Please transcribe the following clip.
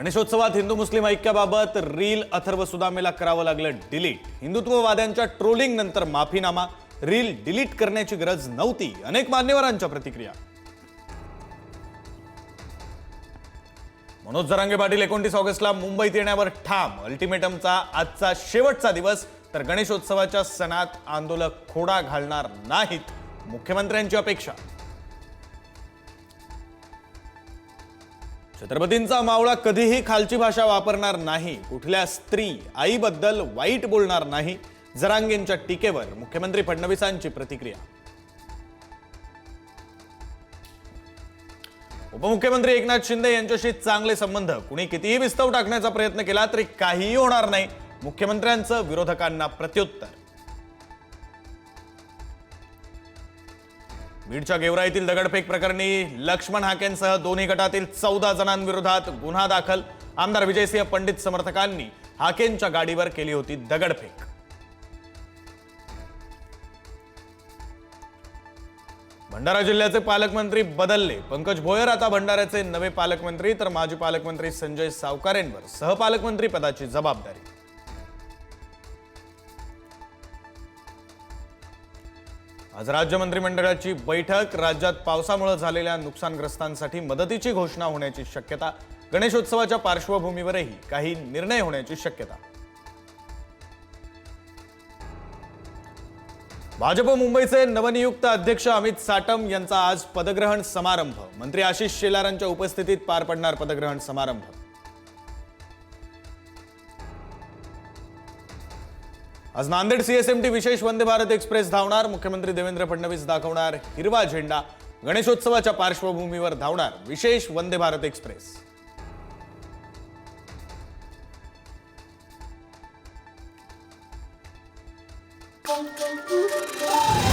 गणेशोत्सवात हिंदू मुस्लिम ऐक्याबाबत रील अथर्व सुदामेला करावं लागलं डिलीट. हिंदुत्ववाद्यांच्या ट्रोलिंग नंतर माफीनामा रील डिलीट करण्याची गरज नव्हती. अनेक मान्यवरांच्या प्रतिक्रिया. मनोज जरांगे पाटील एकोणतीस ऑगस्टला मुंबईत येण्यावर ठाम. अल्टिमेटमचा आजचा शेवटचा दिवस तर गणेशोत्सवाच्या सणात आंदोलक खोडा घालणार नाहीत. मुख्यमंत्र्यांची अपेक्षा. छत्रपतींचा मावळा कधीही खालची भाषा वापरणार नाही. कुठल्या स्त्री आईबद्दल वाईट बोलणार नाही. जरांगेंच्या टीकेवर मुख्यमंत्री फडणवीसांची प्रतिक्रिया. उपमुख्यमंत्री एकनाथ शिंदे यांच्याशी चांगले संबंध. कुणी कितीही विस्तव टाकण्याचा प्रयत्न केला तरी काहीही होणार नाही. मुख्यमंत्र्यांचं विरोधकांना प्रत्युत्तर. बीडच्या येथील दगडफेक प्रकरणी लक्ष्मण हाकेंसह दोन्ही गटातील चौदा जणांविरोधात गुन्हा दाखल. आमदार विजयसिंह पंडित समर्थकांनी हाकेंच्या गाडीवर केली होती दगडफेक. भंडारा जिल्ह्याचे पालकमंत्री बदलले. पंकज भोयर आता भंडाऱ्याचे नवे पालकमंत्री तर माजी पालकमंत्री संजय सावकारेंवर. सहपालकमंत्री पदाची जबाबदारी. आज राज्य मंत्रिमंडळाची बैठक राज्यात पावसामुळे झालेल्या नुकसानग्रस्तांसाठी मदतीची घोषणा होण्याची शक्यता गणेशोत्सवाच्या पार्श्वभूमीवरही काही निर्णय होण्याची शक्यता. भाजप मुंबईचे नवनियुक्त अध्यक्ष अमित साटम यांचा आज पदग्रहण समारंभ. मंत्री आशिष शेलारांच्या उपस्थितीत पार पडणार पदग्रहण समारंभ. आज नांदेड सीएसएमटी विशेष वंदे भारत एक्सप्रेस धावणार मुख्यमंत्री देवेंद्र फडणवीस दाखवणार हिरवा झेंडा गणेशोत्सवाच्या पार्श्वभूमीवर धावणार विशेष Vande Bharat express Thank you.